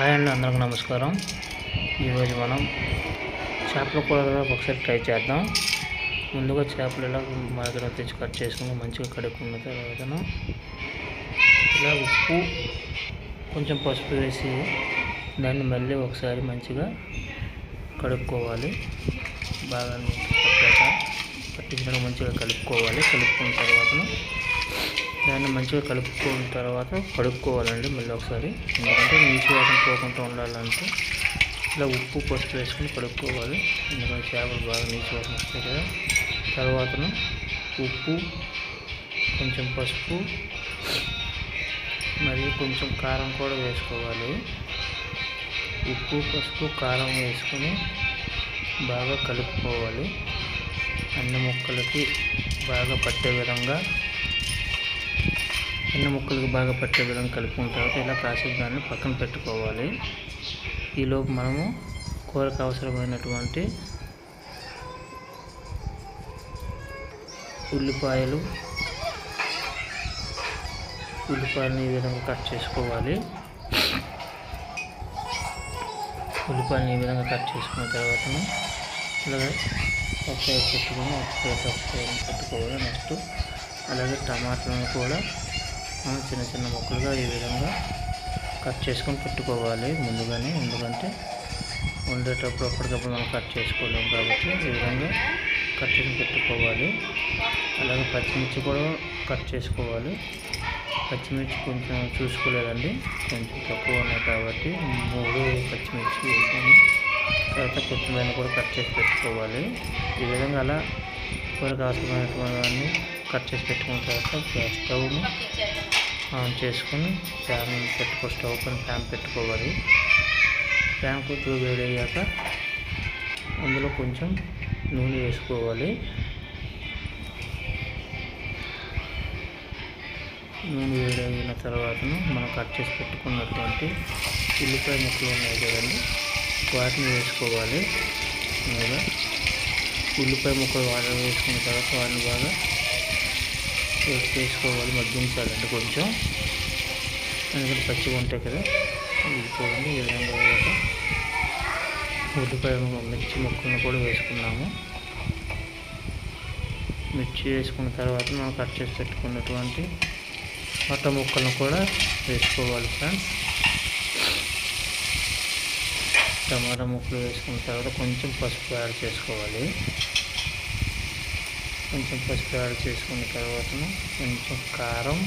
Hi అండి అందరికి నమస్కారం. ఈరోజు మనం చేపల కూర ఒకసారి ట్రై చేద్దాం. ముందుగా చేపలు ఇలా మార్కెట్లో తెచ్చి కట్ చేసుకుని మంచిగా కడుక్కున్న తర్వాత ఇలా ఉప్పు కొంచెం పసుపు వేసి దాన్ని మళ్ళీ ఒకసారి మంచిగా కడుక్కోవాలి. బాగా పట్టాక పట్టించిన మంచిగా కలుపుకోవాలి. కలుపుకున్న తర్వాత దాన్ని మంచిగా కలుపుకున్న తర్వాత కడుక్కోవాలండి మళ్ళీ ఒకసారి. ఎందుకంటే నీటి వాసన పోకుండా ఉండాలంటే ఇలా ఉప్పు పసుపు వేసుకొని కడుక్కోవాలి. ఎందుకంటే చేపలు బాగా నీటి వాసన వస్తాయి కదా. తర్వాత ఉప్పు కొంచెం పసుపు మరియు కొంచెం కారం కూడా వేసుకోవాలి. ఉప్పు పసుపు కారం వేసుకొని బాగా కలుపుకోవాలి. అన్ని ముక్కలకి బాగా పట్టే విధంగా చిన్న ముక్కలకు బాగా పట్టే విధంగా కలుపుకున్న తర్వాత ఇలా కాసేపు దాన్ని పక్కన పెట్టుకోవాలి. ఈలోపు మనము కూరకు అవసరమైనటువంటి ఉల్లిపాయలు ఉల్లిపాయలను ఈ విధంగా కట్ చేసుకోవాలి. ఉల్లిపాయలను ఈ విధంగా కట్ చేసుకున్న తర్వాత ఇలాగే ఒక పెట్టుకుని ఒక పెట్టుకోవాలి. నెక్స్ట్ అలాగే టమాటాలను కూడా చిన్న చిన్న ముక్కలుగా ఈ విధంగా కట్ చేసుకొని పెట్టుకోవాలి ముందుగానే. ఎందుకంటే వండేటప్పుడు అప్పటికప్పుడు మనం కట్ చేసుకోలేము కాబట్టి ఈ విధంగా కట్ చేసి పెట్టుకోవాలి. అలాగే పచ్చిమిర్చి కూడా కట్ చేసుకోవాలి. పచ్చిమిర్చి కొంచెం చూసుకోలేదండి. కొంచెం తక్కువ ఉన్నాయి కాబట్టి మూడు పచ్చిమిర్చి వేసాను. తర్వాత కొత్తిమీర కూడా కట్ చేసి పెట్టుకోవాలి. ఈ విధంగా అలా కూరకు అవసరమైనటువంటి కట్ చేసి పెట్టుకున్న తర్వాత స్టవ్ని ఆన్ చేసుకొని ఫ్యాన్ పెట్టుకో స్టవ్ పైన ఫ్యాన్ పెట్టుకోవాలి. ఫ్యాన్ కొద్దిగా వేడి అయ్యాక అందులో కొంచెం నూనె వేసుకోవాలి. నూనె వేడి అయిన తర్వాత మనం కట్ చేసి పెట్టుకున్నటువంటి ఉల్లిపాయ ముక్కలు ఉన్నాయి కదండి వాటిని వేసుకోవాలి. మీద ఉల్లిపాయ ముక్కలు వాటర్ వేసుకున్న తర్వాత వాటిని బాగా పేస్ట్ చేసుకోవాలి మగ్గించాలండి కొంచెం. ఎందుకంటే పచ్చిగా ఉంటాయి కదా. ఇది చూడండి ఈ విధంగా ఉల్లిపాయ మిర్చి ముక్కలను కూడా వేసుకున్నాము. మిర్చి వేసుకున్న తర్వాత మనం కట్ చేసి పెట్టుకున్నటువంటి మొట్ట ముక్కలను కూడా వేసుకోవాలి ఫ్రెండ్స్. టమాటా ముక్కలు వేసుకున్న తర్వాత కొంచెం పసుపు యాడ్ చేసుకోవాలి. కొంచెం పసుపు యాడ్ చేసుకున్న తర్వాత కొంచెం కారం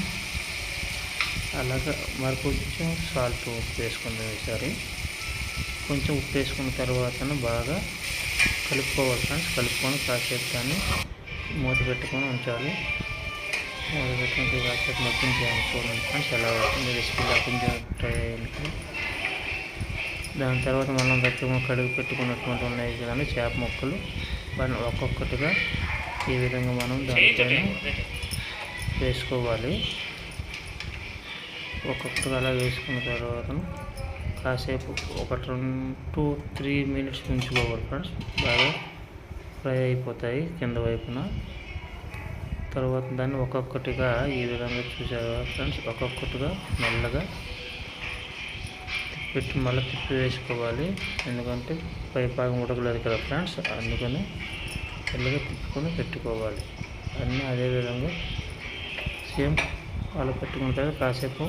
అలాగే మరి కొంచెం సాల్ట్ ఉప్పు వేసుకుందాం ఈసారి. కొంచెం ఉప్పు వేసుకున్న తర్వాత బాగా కలుపుకోవాలి ఫ్రెండ్స్. కలుపుకొని కాసేపు దాన్ని మూత పెట్టుకొని ఉంచాలి. మూత పెట్టుకుంటే కాసేపు మొత్తం చూడండి ఫ్రెండ్స్ ఎలా అవుతుంది రెసిపీ లేకుండా ట్రై చేయాలి దాని తర్వాత మనం దగ్గర కడుగు పెట్టుకున్నటువంటి ఉన్నాయి కదండి చేప ముక్కలు. వాటిని ఒక్కొక్కటిగా ఈ విధంగా మనం దానిపైన వేసుకోవాలి. ఒక్కొక్కటిగా అలా వేసుకున్న తర్వాత కాసేపు ఒక టూ త్రీ మినిట్స్ ఉంచుకోవాలి ఫ్రెండ్స్. బాగా ఫ్రై అయిపోతాయి కింద వైపున. తర్వాత దాన్ని ఒక్కొక్కటిగా ఈ విధంగా చూసారు ఫ్రెండ్స్. ఒక్కొక్కటిగా మెల్లగా పెట్టి మళ్ళీ తిప్పి వేసుకోవాలి. ఎందుకంటే పై భాగం ఉడకలేదు కదా ఫ్రెండ్స్. అందుకని చల్లగా తిప్పుకొని పెట్టుకోవాలి. అన్నీ అదే విధంగా సేమ్ అలా పెట్టుకున్న తర్వాత కాసేపు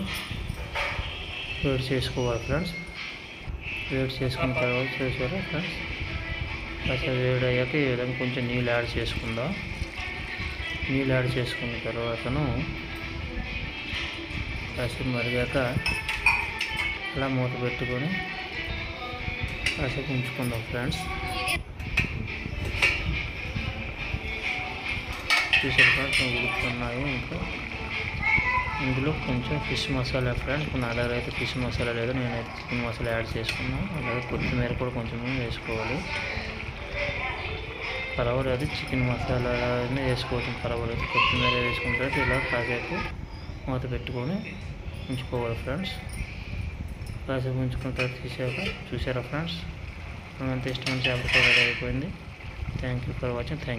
వేడి చేసుకోవాలి ఫ్రెండ్స్. వేడి చేసుకున్న తర్వాత చేసారా ఫ్రెండ్స్? కాసేపు వేడి అయ్యాక ఈ విధంగా కొంచెం నీళ్ళు యాడ్ చేసుకుందాం. నీళ్ళు యాడ్ చేసుకున్న తర్వాతను కాసేపు మరిగాక అలా మూత పెట్టుకొని కాసేపు ఉంచుకుందాం ఫ్రెండ్స్. చూసారు ఫ్రెండ్స్ ఉడుకుతున్నాయి ఇంకా. ఇందులో కొంచెం ఫిష్ మసాలా ఫ్రెండ్స్ నా దగ్గర అయితే ఫిష్ మసాలా లేదు. నేనైతే చికెన్ మసాలా యాడ్ చేసుకున్నాను అలాగే కొత్తిమీర కూడా కొంచెం వేసుకోవాలి. పర్వాలేదు చికెన్ మసాలా వేసుకోవచ్చు. పర్వాలేదు కొత్తిమీర వేసుకుంటే తర్వాత ఇలా కాసేపు మూత పెట్టుకొని ఉంచుకోవాలి ఫ్రెండ్స్ కాసేపు ఉంచుకున్న తర్వాత తీసాక చూసారా ఫ్రెండ్స్ ఎంత ఇష్టమైన చేప అయిపోయింది. Thank you for watching thank